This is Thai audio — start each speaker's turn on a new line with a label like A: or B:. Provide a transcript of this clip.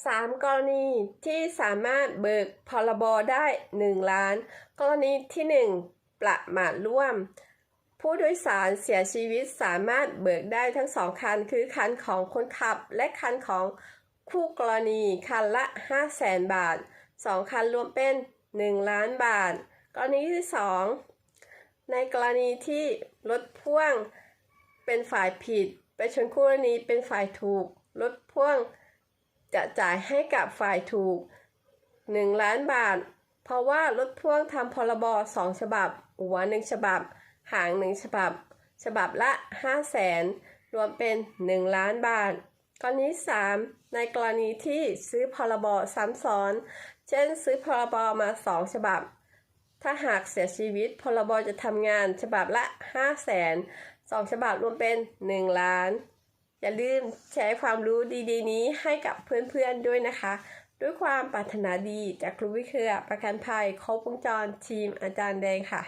A: 3 กรณีที่สามารถเบิกพรบได้ 1 ล้าน กรณีที่ 1 ประมาทร่วม ผู้โดยสารเสียชีวิตสามารถเบิกได้ทั้งสองคัน คือคันของคนขับ และคันของคู่กรณีคันละ 5 0 0แสนบาท 2 คันรวมเป็น 1 ล้านบาท กรณีที่ 2 ในกรณีที่รถพ่วงเป็นฝ่ายผิด ไปชนคู่กรณีเป็นฝ่ายถูก รถพ่วง จะจ่ายให้กับฝ่ายถูก 1 ล้านบาท เพราะว่ารถพ่วงทำพรบ2ฉบับ หัว1ฉบับ หาง1ฉบับ ฉบับละ 5 0 0แสนรวมเป็น 1 ล้านบาท กรณี 3 ในกรณีที่ซื้อพรบซ้ำซ้อน เช่นซื้อพรบมา 2 ฉบับ ถ้าหากเสียชีวิตพรบจะทำงานฉบับละ 5 0 0แสนสองฉบับรวมเป็น 1 ล้าน อย่าลืมแชร์ความรู้ดีๆ นี้ให้กับเพื่อนๆด้วยนะคะ ด้วยความปรารถนาดีจากครูวิเครือประกันภัยครบวงจรทีมอาจารย์แดงค่ะ